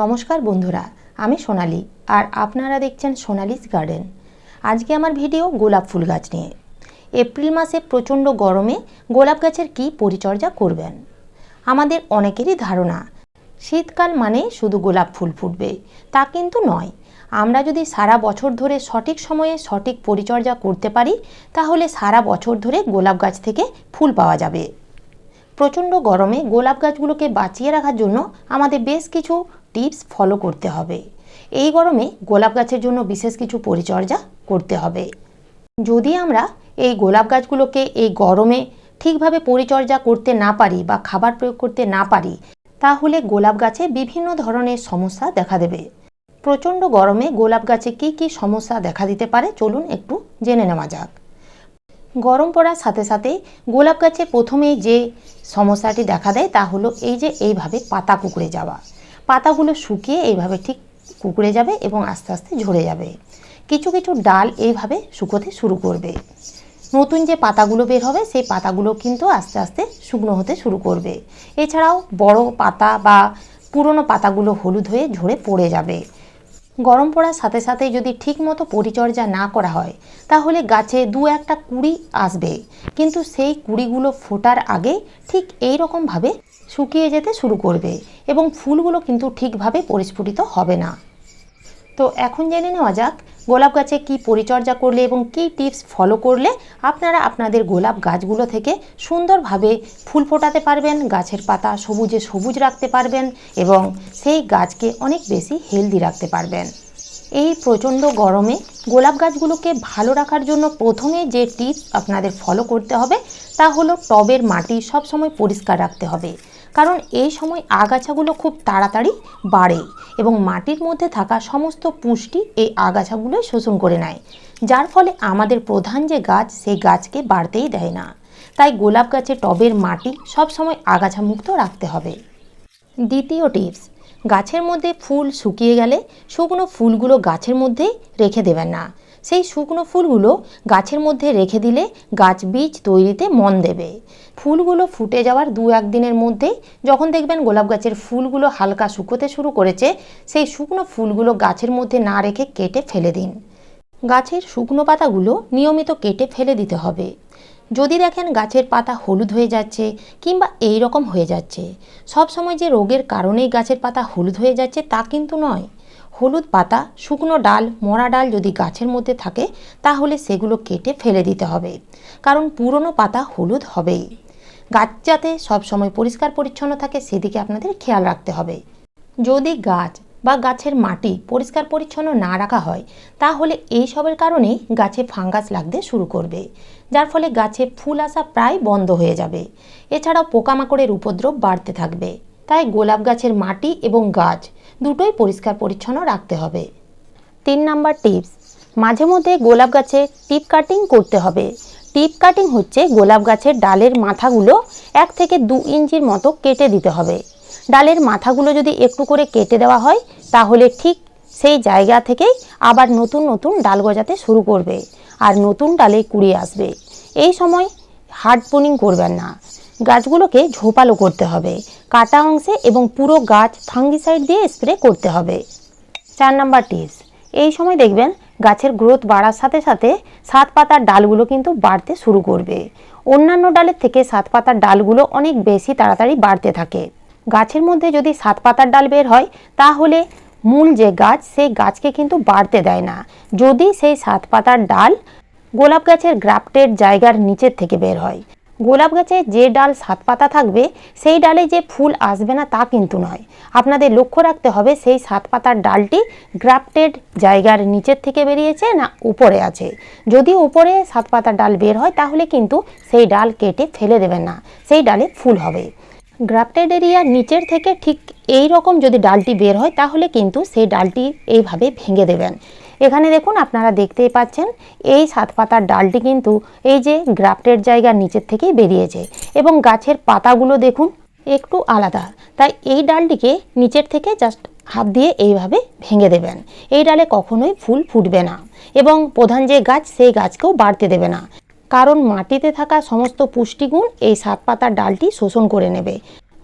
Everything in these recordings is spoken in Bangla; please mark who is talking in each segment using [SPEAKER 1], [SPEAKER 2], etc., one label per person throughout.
[SPEAKER 1] নমস্কার বন্ধুরা, আমি সোনালি আর আপনারা দেখছেন সোনালিস গার্ডেন। আজকে আমার ভিডিও গোলাপ ফুল গাছ নিয়ে। এপ্রিল মাসে প্রচণ্ড গরমে গোলাপ গাছের কি পরিচর্যা করবেন? আমাদের অনেকেরই ধারণা, শীতকাল মানে শুধু গোলাপ ফুল ফুটবে, তা কিন্তু নয়। আমরা যদি সারা বছর ধরে সঠিক সময়ে সঠিক পরিচর্যা করতে পারি, তাহলে সারা বছর ধরে গোলাপ গাছ থেকে ফুল পাওয়া যাবে। প্রচণ্ড গরমে গোলাপ গাছগুলোকে বাঁচিয়ে রাখার জন্য আমাদের বেশ কিছু টিপস ফলো করতে হবে। এই গরমে গোলাপ গাছের জন্য বিশেষ কিছু পরিচর্যা করতে হবে। যদি আমরা এই গোলাপ গাছগুলোকে এই গরমে ঠিকভাবে পরিচর্যা করতে না পারি বা খাবার প্রয়োগ করতে না পারি, তাহলে গোলাপ গাছে বিভিন্ন ধরনের সমস্যা দেখা দেবে। প্রচণ্ড গরমে গোলাপ গাছে কি কি সমস্যা দেখা দিতে পারে চলুন একটু জেনে নেওয়া যাক। গরম পড়ার সাথে সাথে গোলাপ গাছে প্রথমেই যে সমস্যাটি দেখা দেয় তা হলো এই যে এইভাবে পাতা কুকড়ে যাওয়া। পাতাগুলো শুকিয়ে এইভাবে ঠিক কুকড়ে যাবে এবং আস্তে আস্তে ঝরে যাবে। কিছু কিছু ডাল এইভাবে শুকোতে শুরু করবে। নতুন যে পাতাগুলো বের হবে, সেই পাতাগুলো কিন্তু আস্তে আস্তে শুকনো হতে শুরু করবে। এছাড়াও বড় পাতা বা পুরনো পাতাগুলো হলুদ হয়ে ঝরে পড়ে যাবে। গরম পড়ার সাথে সাথে যদি ঠিকমতো পরিচর্যা না করা হয়, তাহলে গাছে দু একটা কুড়ি আসবে। কিন্তু সেই কুড়িগুলো ফোটার আগে ঠিক এই রকমভাবে শুকিয়ে যেতে শুরু করবে এবং ফুলগুলো কিন্তু ঠিকভাবে পরিস্ফুটিত হবে না। তো এখন জেনে নেওয়া যাক, গোলাপ গাছে কি পরিচর্যা করলে এবং কী টিপস ফলো করলে আপনারা আপনাদের গোলাপ গাছগুলো থেকে সুন্দরভাবে ফুল ফোটাতে পারবেন, গাছের পাতা সবুজে সবুজ রাখতে পারবেন এবং সেই গাছকে অনেক বেশি হেলদি রাখতে পারবেন। এই প্রচণ্ড গরমে গোলাপ গাছগুলোকে ভালো রাখার জন্য প্রথমে যে টিপস আপনাদের ফলো করতে হবে তা হলো টবের মাটি সবসময় পরিষ্কার রাখতে হবে। কারণ এই সময় আগাছাগুলো খুব তাড়াতাড়ি বাড়ে এবং মাটির মধ্যে থাকা সমস্ত পুষ্টি এই আগাছাগুলোই শোষণ করে নেয়, যার ফলে আমাদের প্রধান যে গাছ সেই গাছকে বাড়তেই দেয় না। তাই গোলাপ গাছের টবের মাটি সবসময় আগাছামুক্ত রাখতে হবে। দ্বিতীয় টিপস, গাছের মধ্যে ফুল শুকিয়ে গেলে শুকনো ফুলগুলো গাছের মধ্যেই রেখে দেবেন না। সেই শুকনো ফুলগুলো গাছের মধ্যে রেখে দিলে গাছ বীজ তৈরিতে মন দেবে। ফুলগুলো ফুটে যাওয়ার দু একদিনের মধ্যেই যখন দেখবেন গোলাপ গাছের ফুলগুলো হালকা শুকোতে শুরু করেছে, সেই শুকনো ফুলগুলো গাছের মধ্যে না রেখে কেটে ফেলে দিন। গাছের শুকনো পাতাগুলো নিয়মিত কেটে ফেলে দিতে হবে। যদি দেখেন গাছের পাতা হলুদ হয়ে যাচ্ছে কিংবা এই রকম হয়ে যাচ্ছে সব সময় যে রোগের কারণেই গাছের পাতা হলুদ হয়ে যাচ্ছে তা কিন্তু নয়। হলুদ পাতা, শুকনো ডাল, মরা ডাল যদি গাছের মধ্যে থাকে, তাহলে সেগুলো কেটে ফেলে দিতে হবে। কারণ পুরনো পাতা হলুদ হবেই। গাছ যাতে সবসময় পরিষ্কার পরিচ্ছন্ন থাকে, সেদিকে আপনাদের খেয়াল রাখতে হবে। যদি গাছ বা গাছের মাটি পরিষ্কার পরিচ্ছন্ন না রাখা হয়, তাহলে এই সবের কারণেই গাছে ফাঙ্গাস লাগতে শুরু করবে, যার ফলে গাছে ফুল আসা প্রায় বন্ধ হয়ে যাবে। এছাড়াও পোকামাকড়ের উপদ্রব বাড়তে থাকবে। তাই গোলাপ গাছের মাটি এবং গাছ দুটোই পরিষ্কার পরিচ্ছন্ন রাখতে হবে। তিন নাম্বার টিপস, মাঝে মধ্যে গোলাপ গাছে টিপ কাটিং করতে হবে। টিপ কাটিং হচ্ছে গোলাপ গাছের ডালের মাথাগুলো এক থেকে দু ইঞ্চির মতো কেটে দিতে হবে। ডালের মাথাগুলো যদি একটু করে কেটে দেওয়া হয়, তাহলে ঠিক সেই জায়গা থেকেই আবার নতুন নতুন ডাল গজাতে শুরু করবে। আর নতুন ডালে কুড়ি আসবে। এই সময় হার্ড পোনিং করবেন না। গাছগুলোকে ঝোপালো করতে হবে। কাটা অংশে এবং পুরো গাছ ফাঙ্গিসাইড দিয়ে স্প্রে করতে হবে। চার নাম্বার টিপস। এই সময় দেখবেন গাছের গ্রোথ বাড়ার সাথে সাথে সাত পাতার ডালগুলো কিন্তু বাড়তে শুরু করবে। অন্যান্য ডালের থেকে সাত পাতার ডালগুলো অনেক বেশি তাড়াতাড়ি বাড়তে থাকে। গাছের মধ্যে যদি সাত পাতার ডাল বের হয়, তাহলে মূল যে গাছ, সেই গাছকে কিন্তু বাড়তে দেয় না। যদি সেই সাত পাতার ডাল গোলাপ গাছের গ্রাফটেড জায়গার নিচের থেকে বের হয় গোলাপ গাছে যে ডাল সাত পাতা থাকবে, সেই ডালে যে ফুল আসবে না তা কিন্তু নয়। আপনাদের লক্ষ্য রাখতে হবে, সেই সাত পাতার ডালটি গ্রাফটেড জায়গার নিচের থেকে বেরিয়েছে না উপরে আছে। যদি উপরে সাত পাতার ডাল বের হয়, তাহলে কিন্তু সেই ডাল কেটে ফেলে দেবেন না। সেই ডালে ফুল হবে। গ্রাফটেড এরিয়ার নিচের থেকে ঠিক এই রকম যদি ডালটি বের হয়, তাহলে কিন্তু সেই ডালটি এইভাবে ভেঙে দেবেন। এখানে দেখুন আপনারা দেখতেই পাচ্ছেন, এই সাত পাতার ডালটি কিন্তু এই যে গ্রাফটেড জায়গার নিচের থেকেই বেরিয়েছে এবং গাছের পাতাগুলো দেখুন একটু আলাদা। তাই এই ডালটিকে নিচের থেকে জাস্ট হাত দিয়ে এইভাবে ভেঙে দেবেন। এই ডালে কখনোই ফুল ফুটবে না এবং প্রধান যে গাছ সেই গাছকেও বাড়তে দেবে না। কারণ মাটিতে থাকা সমস্ত পুষ্টিগুণ এই সাত পাতার ডালটি শোষণ করে নেবে।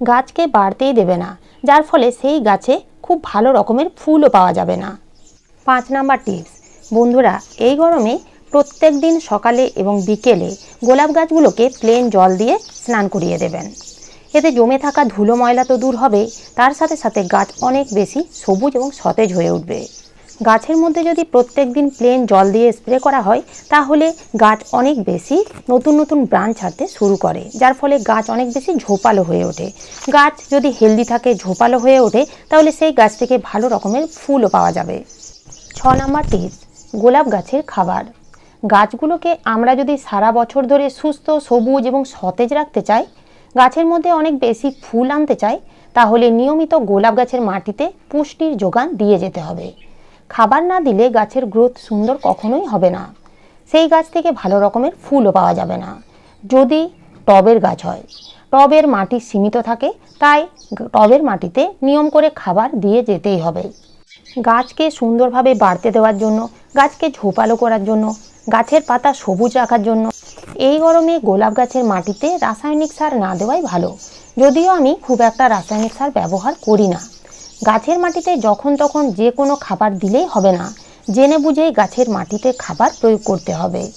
[SPEAKER 1] গাছকে বাড়তেই দেবে না। যার ফলে সেই গাছে খুব ভালো রকমের ফুলও পাওয়া যাবে না। পাঁচ নাম্বার টিপস বন্ধুরা, এই গরমে প্রত্যেক দিন সকালে এবং বিকেলে গোলাপ গাছগুলোকে প্লেন জল দিয়ে স্নান করিয়ে দেবেন। এতে জমে থাকা ধুলো ময়লা তো দূর হবে, তার সাথে সাথে গাছ অনেক বেশি সবুজ এবং সতেজ হয়ে উঠবে। গাছের মধ্যে যদি প্রত্যেক দিন প্লেন জল দিয়ে স্প্রে করা হয়, তাহলে গাছ অনেক বেশি নতুন নতুন ব্রাঞ্চ ছাড়তে শুরু করে, যার ফলে গাছ অনেক বেশি ঝোপালো হয়ে ওঠে। গাছ যদি হেলদি থাকে, ঝোপালো হয়ে ওঠে, তাহলে সেই গাছ থেকে ভালো রকমের ফুলও পাওয়া যাবে। ছ নম্বর টিপস গোলাপ গাছের খাবার। গাছগুলোকে আমরা যদি সারা বছর ধরে সুস্থ, সবুজ এবং সতেজ রাখতে চাই, গাছের মধ্যে অনেক বেশি ফুল আনতে চাই, তাহলে নিয়মিত গোলাপ গাছের মাটিতে পুষ্টির যোগান দিয়ে যেতে হবে। খাবার না দিলে গাছের গ্রোথ সুন্দর কখনোই হবে না। সেই গাছ থেকে ভালো রকমের ফুলও পাওয়া যাবে না। যদি টবের গাছ হয়, টবের মাটি সীমিত থাকে, তাই টবের মাটিতে নিয়ম করে খাবার দিয়ে যেতেই হবে। গাছকে সুন্দরভাবে বাড়তে দেওয়ার জন্য, গাছকে ঝোপালো করার জন্য, গাছের পাতা সবুজ রাখার জন্য। এই গরমে গোলাপ গাছের মাটিতে রাসায়নিক সার না দেওয়াই ভালো। যদিও আমি খুব একটা রাসায়নিক সার ব্যবহার করি না। গাছের মাটিতে যখন তখন যে কোনো খাবার দিলেই হবে না। জেনে বুঝেই গাছের মাটিতে খাবার প্রয়োগ করতে হবে।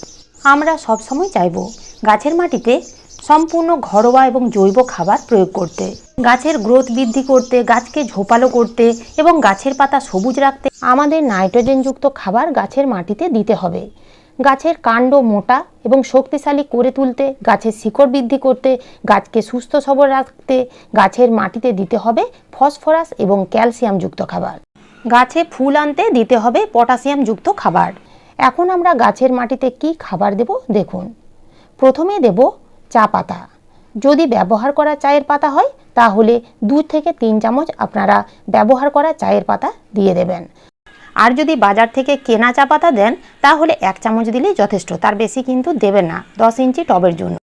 [SPEAKER 1] আমরা সবসময় চাইব গাছের মাটিতে সম্পূর্ণ ঘরোয়া এবং জৈব খাবার প্রয়োগ করতে। গাছের গ্রোথ বৃদ্ধি করতে, গাছকে ঝোপালো করতে এবং গাছের পাতা সবুজ রাখতে আমাদের নাইট্রোজেনযুক্ত খাবার গাছের মাটিতে দিতে হবে। গাছের কাণ্ড মোটা এবং শক্তিশালী করে তুলতে, গাছের শিকড় বৃদ্ধি করতে, গাছকে সুস্থ সবল রাখতে গাছের মাটিতে দিতে হবে ফসফরাস এবং ক্যালসিয়ামযুক্ত খাবার। গাছে ফুল আনতে দিতে হবে পটাশিয়ামযুক্ত খাবার। এখন আমরা গাছের মাটিতে কি খাবার দেব দেখুন। প্রথমে দেব চা পাতা। যদি ব্যবহার করা চায়ের পাতা হয়, তাহলে দু থেকে তিন চামচ আপনারা ব্যবহার করা চায়ের পাতা দিয়ে দেবেন। আর যদি বাজার থেকে কেনা চা পাতা দেন, তাহলে এক চামচ দিলেই যথেষ্ট, তার বেশি কিন্তু দেবেন না, দশ ইঞ্চি টবের জন্য।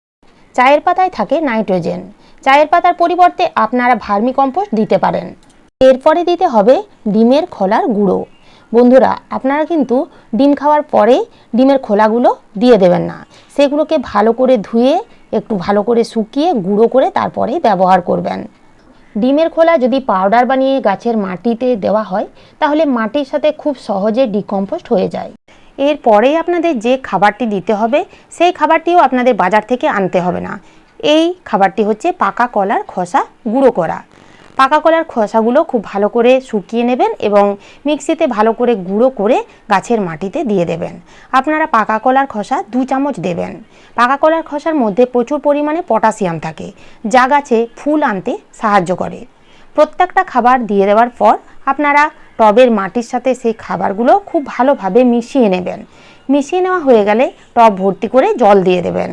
[SPEAKER 1] চায়ের পাতায় থাকে নাইট্রোজেন। চায়ের পাতার পরিবর্তে আপনারা ভার্মি কম্পোস্ট দিতে পারেন। এরপরে দিতে হবে ডিমের খোলার গুঁড়ো। বন্ধুরা, আপনারা কিন্তু ডিম খাওয়ার পরে ডিমের খোলাগুলো দিয়ে দেবেন না। সেগুলোকে ভালো করে ধুয়ে একটু ভালো করে শুকিয়ে গুঁড়ো করে তারপরে ব্যবহার করবেন। ডিমের খোলা যদি পাউডার বানিয়ে গাছের মাটিতে দেওয়া হয়, তাহলে মাটির সাথে খুব সহজে ডিকম্পোস্ট হয়ে যায়। এরপরেই আপনাদের যে খাবারটি দিতে হবে, সেই খাবারটিও আপনাদের বাজার থেকে আনতে হবে না। এই খাবারটি হচ্ছে পাকা কলার খোসা গুঁড়ো করা। পাকা কলার খোসাগুলো খুব ভালো করে শুকিয়ে নেবেন এবং মিক্সিতে ভালো করে গুঁড়ো করে গাছের মাটিতে দিয়ে দেবেন। আপনারা পাকা কলার খোসা দু চামচ দেবেন। পাকা কলার খোসার মধ্যে প্রচুর পরিমাণে পটাশিয়াম থাকে, যা গাছে ফুল আনতে সাহায্য করে। প্রত্যেকটা খাবার দিয়ে দেওয়ার পর আপনারা টবের মাটির সাথে সেই খাবারগুলো খুব ভালোভাবে মিশিয়ে নেবেন। মিশিয়ে নেওয়া হয়ে গেলে টব ভর্তি করে জল দিয়ে দেবেন।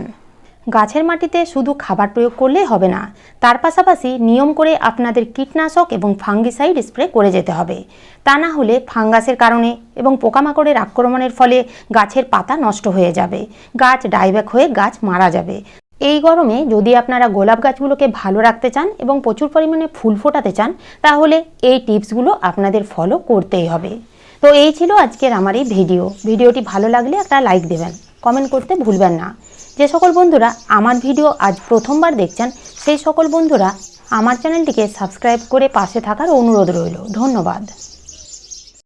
[SPEAKER 1] গাছের মাটিতে শুধু খাবার প্রয়োগ করলেই হবে না। তার পাশাপাশি নিয়ম করে আপনাদের কীটনাশক এবং ফাঙ্গিসাইড স্প্রে করে যেতে হবে। তা না হলে ফাঙ্গাসের কারণে এবং পোকামাকড়ের আক্রমণের ফলে গাছের পাতা নষ্ট হয়ে যাবে। গাছ ডাইব্যাক হয়ে গাছ মারা যাবে। এই গরমে যদি আপনারা গোলাপ গাছগুলোকে ভালো রাখতে চান এবং প্রচুর পরিমাণে ফুল ফোটাতে চান, তাহলে এই টিপসগুলো আপনাদের ফলো করতেই হবে। তো এই ছিল আজকের আমার এই ভিডিও। ভিডিওটি ভালো লাগলে একটা লাইক দেবেন। কমেন্ট করতে ভুলবেন না। যে সকল বন্ধুরা আমার ভিডিও আজ প্রথমবার দেখছেন, সেই সকল বন্ধুরা আমার চ্যানেলটিকে সাবস্ক্রাইব করে পাশে থাকার অনুরোধ রইল। ধন্যবাদ।